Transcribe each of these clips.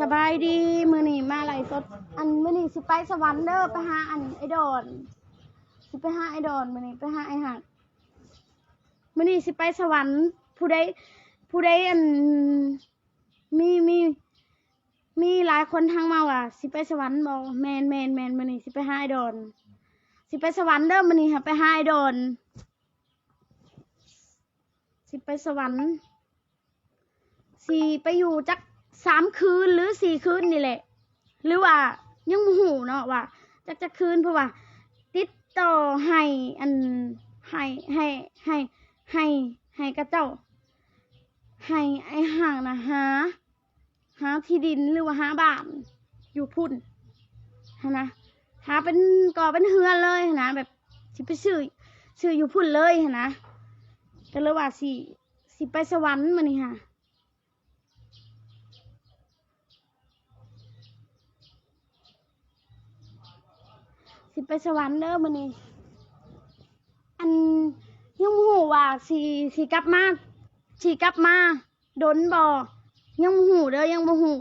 สบายดีมือนี่มาไหลฟ์สด อันมือนี่สิไปสวรรค์เด้อไปหาอันไอดอนสิไปหาไอดอนมือนี่ไปหาไอหักมือนี่สิไปสวรรค์ ผู้ใดผู้ใดอันมีมีมีหลายคนทางมาว่าสิไปสวรรค์บอกแมนแมนแมนมือนี่สิไปหาไอดอนสิไปสวรรค์เด้อมือนี่ค่ะไปหาไอดอนสิไปสวรรค์สี่ไปอยู่จัก สามคืนหรือสี่คืนนี่แหละ หรือว่ายังหูเนาะว่าจักจะคืนเพราะว่า ติดต่อให้อันให้ให้ให้ให้ให้กระเจ้า ให้ไอ้ห่างนะหาหาที่ดินหรือว่าหาบ้านอยู่พุ่นนะหาเป็นก่อเป็นเฮือนเลยนะแบบสิไปซื้อซื้ออยู่พุ่นเลยนนะก็เลยว่าสิสิไปสวรรค์มานี่ค่ะ สิไปสวรรค์เด้อมื้อนี้อันยังบ่ฮู้ว่าสิสิกลับมาสิกลับมาดนบ่ยังบ่หูเด้อยังบ่ฮู้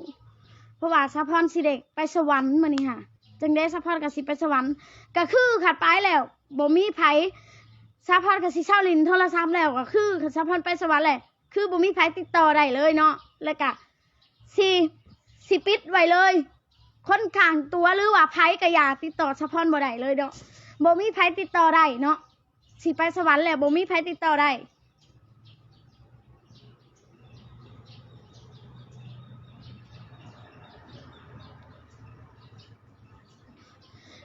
เพราะว่าสะพรสิเด็กไปสวรรค์มื้อนี้ค่ะจังได๋สะพรก็สิไปสวรรค์ก็คือขัดไปแล้วบ่มีไผสะพรก็สิเช่าลินโทรศัพท์แล้วก็คือสะพรไปสวรรค์แหละคือบ่มีไผติดต่อได้เลยเนาะแล้วก็สิสิปิดไว้เลย คนข้างตัวหรือว่าไผก็อย่าติดต่อเฉพาะบ่ได้เลยเนาะบ่มีไผติดต่อได้เนาะสิไปสวรรค์แหล้วบ่มีไผติดต่อได้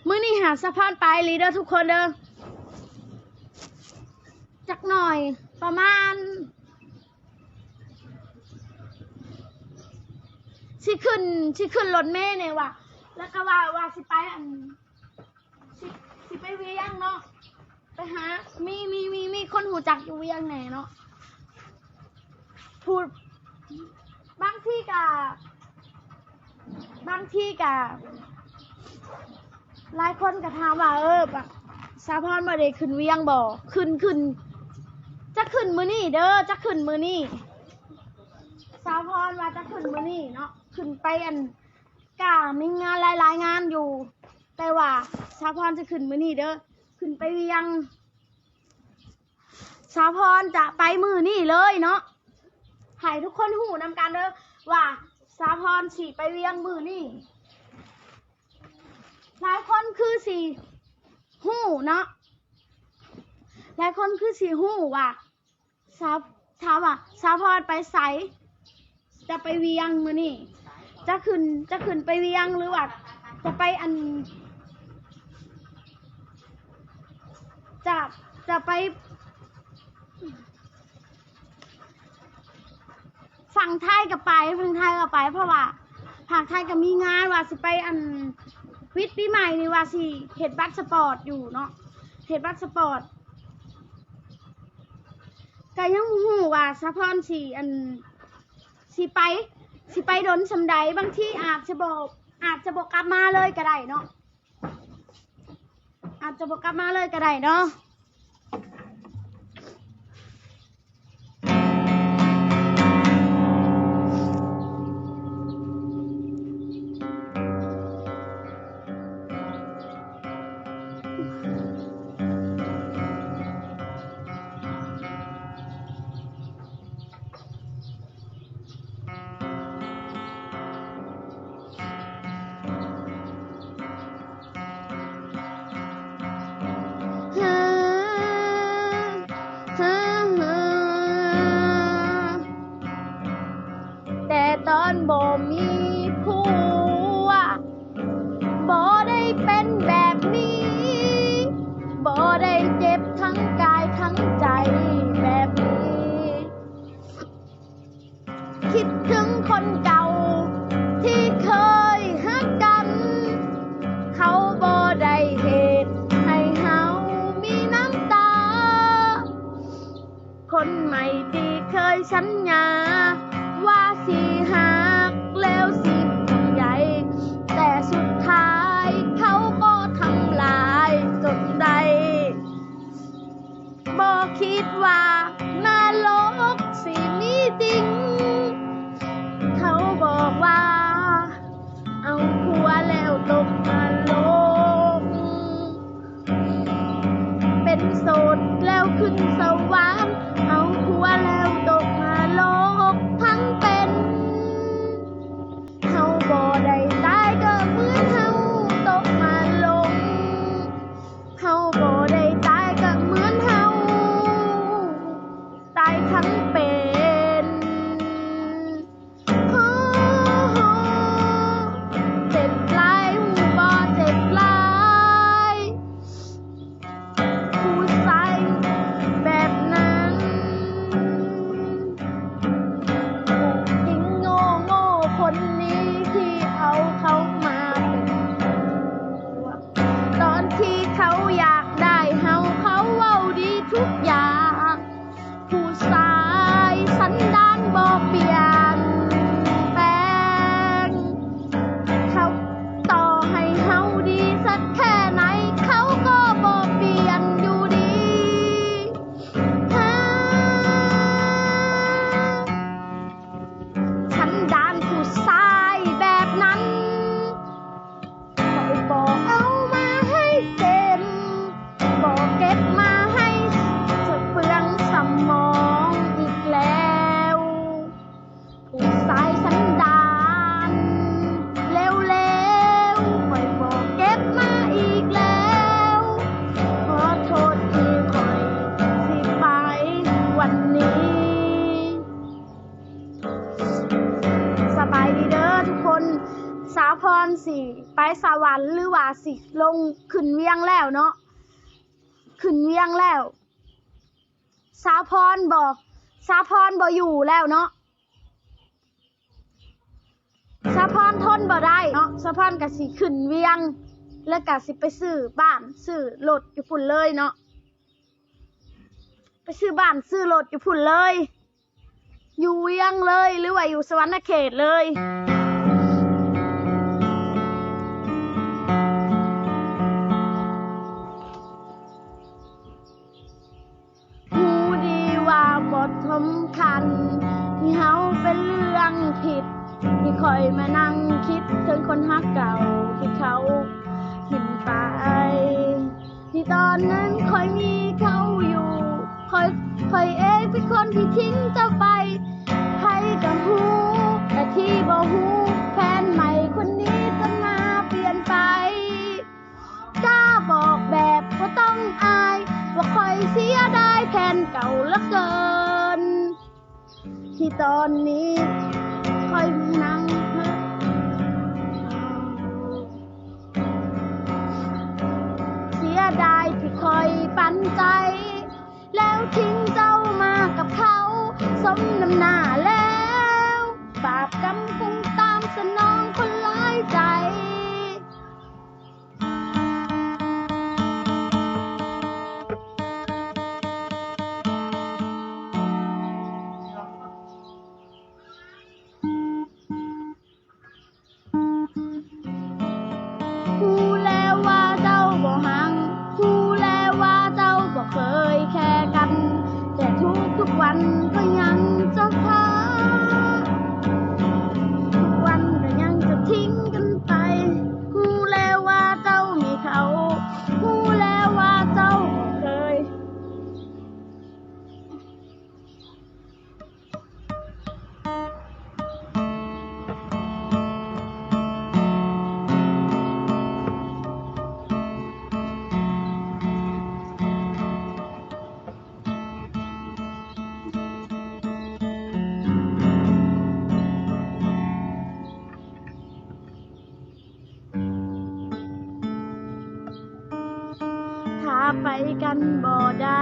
มื้อนี้หาสะพานไปลีเด้อทุกคนเด้อจักหน่อยประมาณ สิขึ้นสิขึ้นรถเมล์เนี่ยว่ะแล้วก็ว่าว่าสิไปอันสิสิไปเวียงเนาะไปหา มีมีมีมีคนหูจักอยู่เวียงแหน่เนาะพูดบางที่กะบางที่กะหลายคนก็ถามว่าเออแบบสาพรบ่ได้ขึ้นเวียงบ่ขึ้นขึ้นจะขึ้นมือนี่เด้อจะขึ้นมือนี่สาวพรว่าจะขึ้นมือนี่เนาะ ขึ้นไปอันกามีงานหลายๆงานอยู่ แต่ว่าสาพรจะขึ้นมือนี่เด้อขึ้นไปเวียงสาพรจะไปมือนี่เลยเนาะให้ทุกคนหูนำกันเด้อว่าสาพรสีไปเวียงมือนี่หลายคนคือสีหูเนาะหลายคนคือสีหูว่าสาวถามว่าสาพรไปใสจะไปเวียงมือนี่ จะขึ้นจะขึ้นไปเวียงหรือว่าจะไปอัน จะจะไปฝั่งไทยกับไปฝั่งไทยกับไป เพราะว่าฝั่งไทยก็มีงานว่าสิไปอันวิทย์ปีใหม่นี่ว่าสิเห็ดบัตรสปอร์ตอยู่เนาะเห็ดบัตรสปอร์ตก็ยังบ่ฮู้ว่าสะพอนสิอันสิไป สิไปดนสำใดบางที่อาจจะบอกอาจจะบอกกลับมาเลยก็ได้เนาะอาจจะบอกกลับมาเลยก็ได้เนาะ เค สิลงขึ้นเวียงแล้วเนาะขึ้นเวียงแล้ว สาพรบอกสาพรบ่อยู่แล้วเนาะสาพานทนบ่ได้เนาะสาพานกะสิขึ้นเวียง แล้วกะสิไปซื้อบ้านซื้อรถอยู่ฝุ่นเลยเนาะไปซื้อบ้านซื้อรถอยู่ฝุ่นเลย อยู่เวียงเลยหรือว่าอยู่สวรรค์เขตเลย mình ăn บ่ได้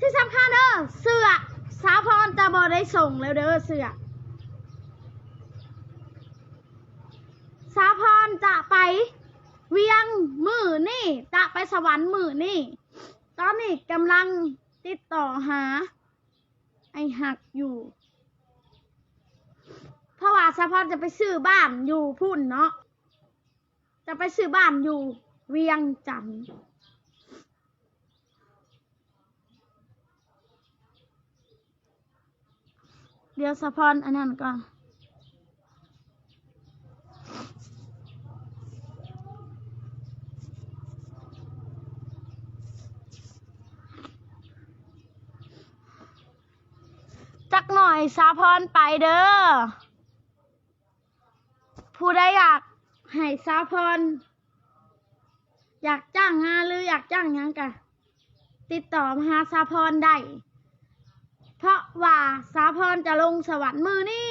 ที่สำคัญเด้อเสื้อสาวพรจะบอได้ส่งแล้วเด้อเสื้อสาพรจะไปเวียงมือนี่จะไปสวรรค์มือนี่ ตอนนี้กำลังติดต่อหา ไอหักอยู่เพราะว่าสาพรจะไปซื้อบ้านอยู่พุ่นเนาะจะไปซื้อบ้านอยู่เวียงจันทน์ เดี๋ยวสาพรอันนั้นก่อนจักหน่อยสาพรไปเด้อ ผู้ใดอยากให้สาพร อยากจ้างงานหรืออยากจ้างยังกะ ติดต่อมาหาสาพรได้ เพราะว่าสาพรจะลงสวรรค์มือนี่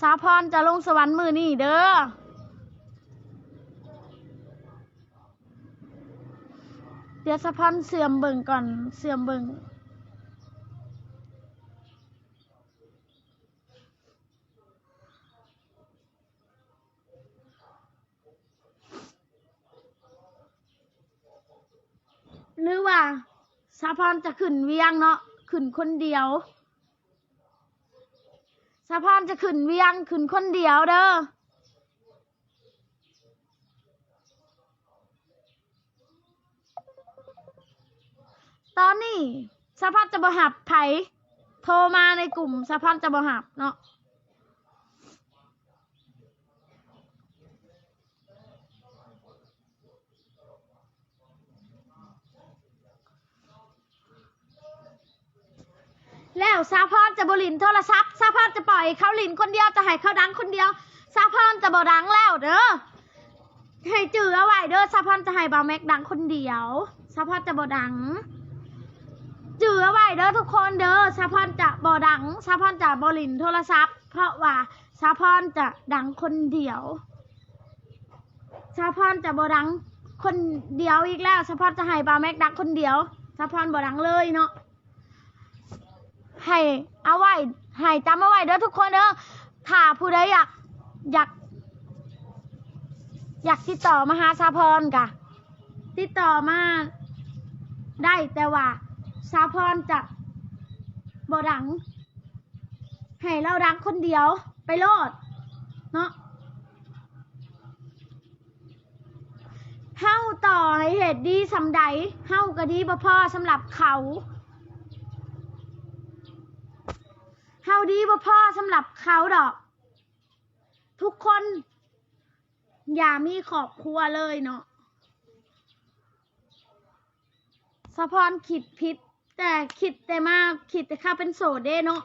สาพรจะลงสวรรค์มือนี่เด้อ เดี๋ยวสาพรเสื่อมเบิ่งก่อน เสื่อมเบิ่ง หรือว่าสาพรจะขึ้นเวียงเนาะขึ้นคนเดียวสะพานจะขึ้นเวียงขึ้นคนเดียวเด้อตอนนี้สะพานจะบ่หับไผโทรมาในกลุ่มสะพานจะบ่หับเนาะ แล้วซาพอนจะบลินโทรศัพท์ซาพอนจะปล่อยเขาลินคนเดียวจะให้เขาดังคนเดียวซาพอนจะบ่ดังแล้วเด้อให้จือเอาไว้เด้อซาพอนจะให้บาแม็กดังคนเดียวซาพอนจะบ่ดังจือเอาไว้เด้อทุกคนเด้อซาพอนจะบ่ดังซาพอนจะบลินโทรศัพท์ เพราะว่าซาพอนจะดังคนเดียวซาพอนจะบ่ดังคนเดียวอีกแล้วซาพอนจะให้บาแม็กดังคนเดียวซาพอนบ่ดังเลยเนาะ ให้เอาไว้ให้จำเอาไว้เด้อทุกคนเด้อถ้าผู้ใดอยากอยาก อยากติดต่อมาหาสาพรกะ ติดต่อมาได้แต่ว่าสาพรจะบ่ดัง ให้เราดังคนเดียวไปโลด เนาะเฮาต่อให้เหตุดีสำใดเฮาก็ดีบ่พอสำหรับเขา เฮาดีบ่พ่อสำหรับเขาดอก ทุกคน อย่ามีครอบครัวเลยเนาะสะพรคิดผิดแต่คิดแต่มาคิดแต่ข้าเป็นโสดเด้เนาะ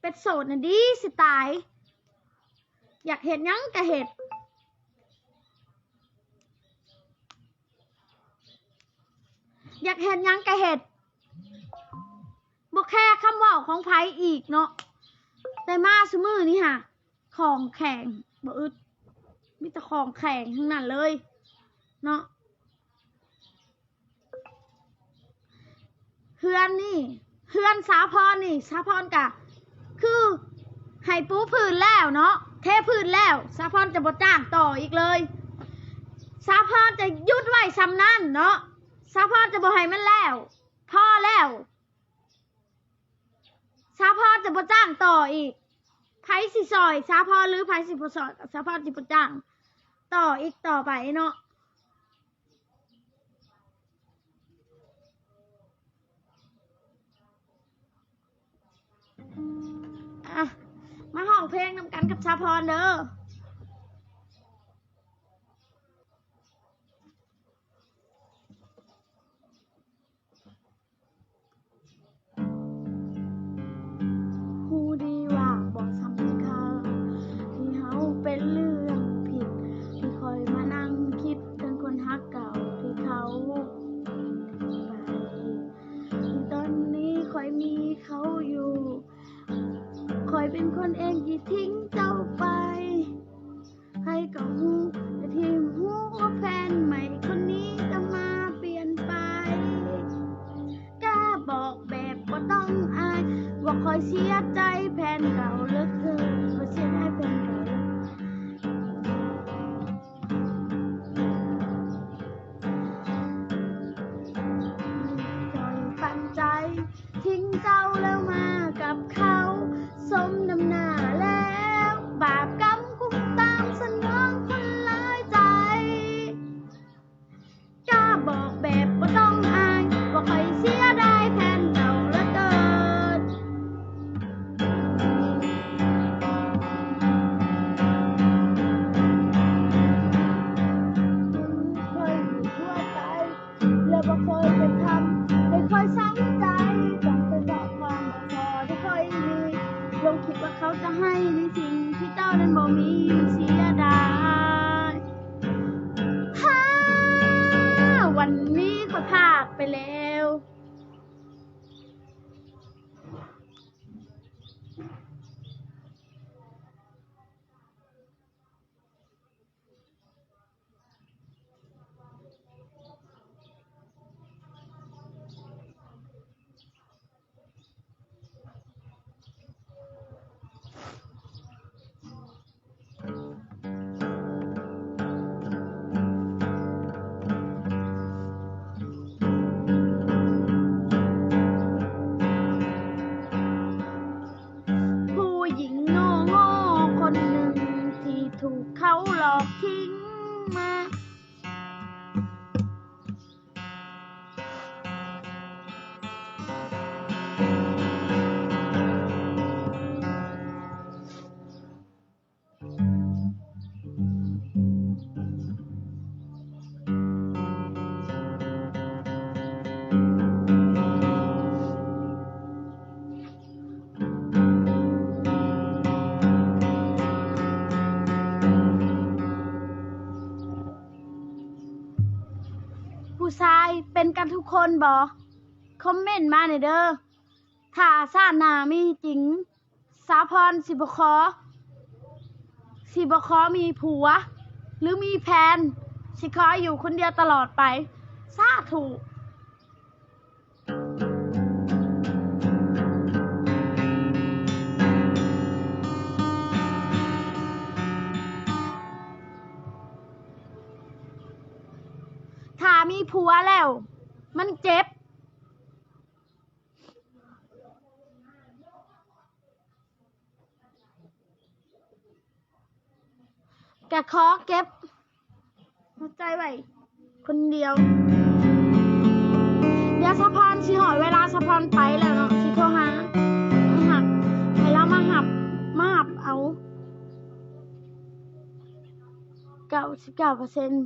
เป็นโสดน่ะดีสิตาย อยากเห็นยังก็เห็ดอยากเห็นยังก็เห็ด แค่คำว่าของไผอีกเนาะแต่มาสมือนี่ค่ะของแข็งบ่อึดมีแต่ของแข็งทั้งนั้นเลย เนาะเฮือนนี่เฮือนสาพรนี่สาพรกะ คือให้ปูพื้นแล้วเนาะเทพื้นแล้วสาพรจะบ่จ้างต่ออีกเลยสาพรจะยุดไว้ซ้ำนั่นเนาะสาพรจะบ่ให้มันแล้ว พ่อแล้ว ซาพอจะบ่จ้างต่ออีกไผสิซอยซาพอหรือไผสิบ่ซอยซาพอสิบ่จ้าง ต่ออีกต่อไปเนาะอะมาห้องเพลงนำกันกับชาพรเด้อ นเองที่ทิ้งเจ้าไป ให้กับหูแต่ทีมหูว่แฟนใหม่คนนี้จะมาเปลี่ยนไป กล้าบอกแบบว่าต้องอาย ว่าคอยเสียใจแฟนเก่าเลิกเธอว่าเสียใจแฟนเก่าทิ้งเจ้า เป็นกันทุกคนบอคอมเมนต์มาหน่อยเด้อถ้าซาหนามีจริง สาพรสิบคอสิบคอมีผัว หรือมีแฟนสิคออยู่คนเดียวตลอดไปซาถูก ผัวแล้ว มันเจ็บกะขอเก็บหัวใจไว้ คนเดียว เดี๋ยวสะพานสิหอยเวลาสะพานไปแล้วเนาะสิโทรหามาหับให้เรามาหับ มาหับเอาเก้าสิบเก้าเปอร์เซ็นต์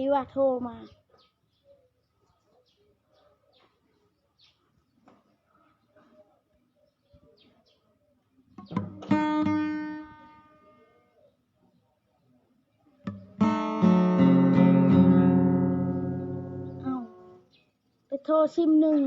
วิวาโทรมาโทรซิมหนึ่ง